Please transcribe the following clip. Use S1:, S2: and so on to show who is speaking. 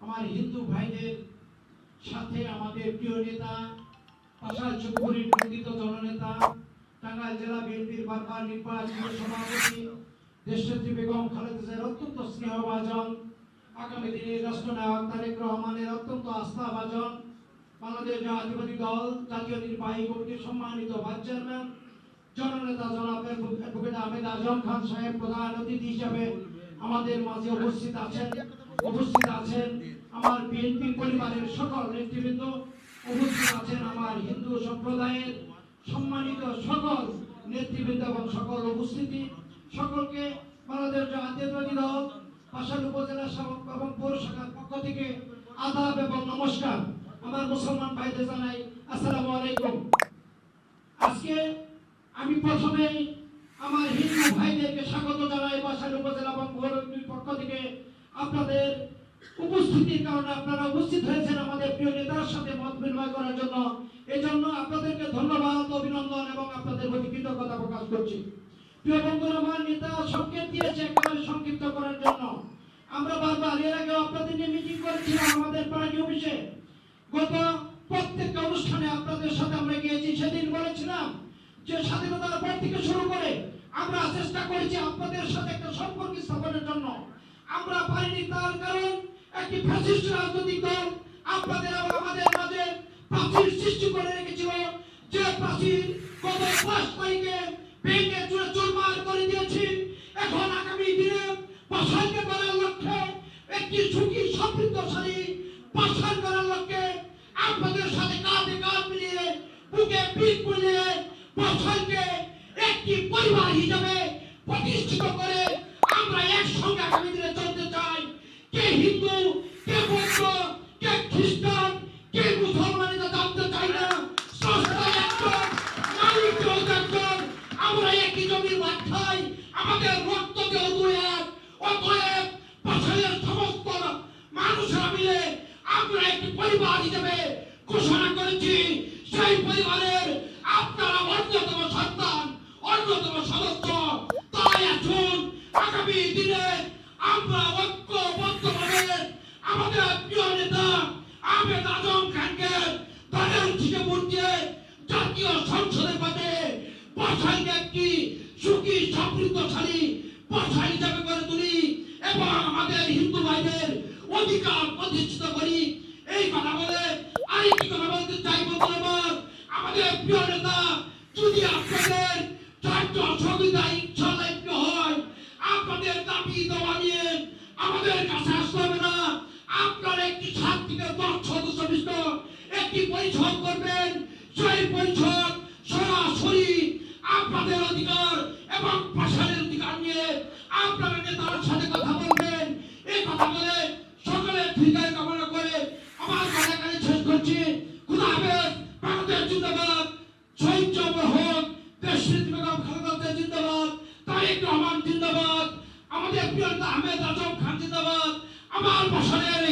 S1: আমার হিন্দু ভাইদের সাথে আমাদের প্রিয় নেতা, পাশাল চুপুরির নন্দিত জননেতা, টাঙ্গাইল জেলা বিএনপির বারবার নির্বাচিত সভাপতি, দেশনেত্রী বেগম খালেদা জিয়ার অত্যন্ত স্নেহভাজন, আগামী দিনে রাষ্ট্রনায়ক তারেক রহমানের অত্যন্ত আস্থাভাজন, বাংলাদেশ জাতীয়বাদী দল, জাতীয় নির্বাহী কমিটির সম্মানিত ভাইস চেয়ারম্যান, জননেতা জনাব অ্যাডভোকেট আহমেদ আজম খান সাহেব প্রধান অতিথি হিসাবে আমাদের মাঝে উপস্থিত আছেন। উপস্থিত আছেন আমার বিএনপি পরিবারের সকল নেতৃবৃন্দ, উপস্থিত আছেন আমার হিন্দু সম্প্রদায়ের সম্মানিত সকল নেতৃবৃন্দ এবং সকল উপস্থিতি। সকলকে বাংলাদেশ জাতীয়তাবাদী দল পাশাল উপজেলা শাসক এবং পৌর শাখার পক্ষ থেকে আদাব এবং নমস্কার। আমার মুসলমান ভাইদের জানাই আসসালামু আলাইকুম। আজকে আমি প্রথমেই আমার হিন্দু ভাইদেরকে স্বাগত জানাই বাসাইল উপজেলা এবং পৌরসভার পক্ষ থেকে। আপনাদের উপস্থিতির কারণে আপনারা উপস্থিত হয়েছেন আমাদের প্রিয় নেতার সাথে মত বিনিময় করার জন্য। এই জন্য আপনাদেরকে ধন্যবাদ, অভিনন্দন এবং আপনাদের প্রতি কৃতজ্ঞতা প্রকাশ করছি। প্রিয় বন্ধুরা আমার নেতা সংকেত দিয়েছে একেবারে সংক্ষিপ্ত করার জন্য। আমরা বারবার, এর আগে আপনাদের নিয়ে মিটিং করেছিলাম আমাদের পার্টি অফিসে। গত প্রত্যেকটা অনুষ্ঠানে আপনাদের সাথে আমরা গিয়েছি। সেদিন বলেছিলাম যে স্বাধীনতার পর থেকে শুরু করে আমরা চেষ্টা করেছি আপনাদের সাথে একটা সম্পর্ক স্থাপনের জন্য। আমরা পারিনি তার কারণ একটি ফ্যাসিস্ট রাজনৈতিক দল আপনাদের এবং আমাদের মাঝে প্রাচীর সৃষ্টি করে রেখেছিল, যে প্রাচীর গত পাঁচ তারিখে ভেঙে চুরে চুরমার করে দিয়েছি। এখন আগামী দিনে পাশালকে করার লক্ষ্যে একটি ঝুঁকি সমৃদ্ধশালী পাশাল করার লক্ষ্যে আপনাদের সাথে কাঁধে কাঁধ মিলিয়ে, বুকে পিঠ মিলিয়ে পাশালকে একটি পরিবার হিসেবে প্রতিষ্ঠিত করে একসঙ্গে আগামী দিনে চলতে চাই। কে হিন্দু, কে বৌদ্ধ, কে খ্রিস্টান, কে মুসলমান এটা জানতে চাই না? আমরা একই জমির আমাদের রক্ত এক অতএব পাশালের সমস্ত মানুষরা মিলে আমরা একটি পরিবার হিসেবে ঘোষণা করেছি। সেই পরিবারের আপনারা বসাইকে একটি সুখী সমৃদ্ধশালী বসা হিসাবে করে তুলি। এবং আমাদের হিন্দু ভাইদের অধিকার প্রতিষ্ঠিত করি। এই কথা বলে আরেকটি কথা বলতে চাই বন্ধু আমাদের প্রিয় নেতা, যদি আপনাদের চার্য সহযোগিতা ইনশাল্লাহ একটু হয়, আপনাদের দাবি দেওয়া নিয়ে আমাদের কাছে আসতে হবে না। আপনারা একটি সাত থেকে দশ সদস্য বিশিষ্ট একটি পরিষদ করবেন। সেই পরিষদ সরাসরি আপনাদের অধিকার এবং ভাষার অধিকার নিয়ে আপনারা নেতার সাথে কথা বলবেন এই কথা বলে সকলে দীর্ঘায় কামনা করে আমার কথা এখানে শেষ করছি। খুদা হাফেজ, বাংলাদেশ জিন্দাবাদ। শহীদ জবর হোক, দেশ বেগম খালেদা জিন্দাবাদ। তারেক রহমান জিন্দাবাদ। আমাদের প্রিয় আহমেদ আজম খান জিন্দাবাদ। আমার ভাষণের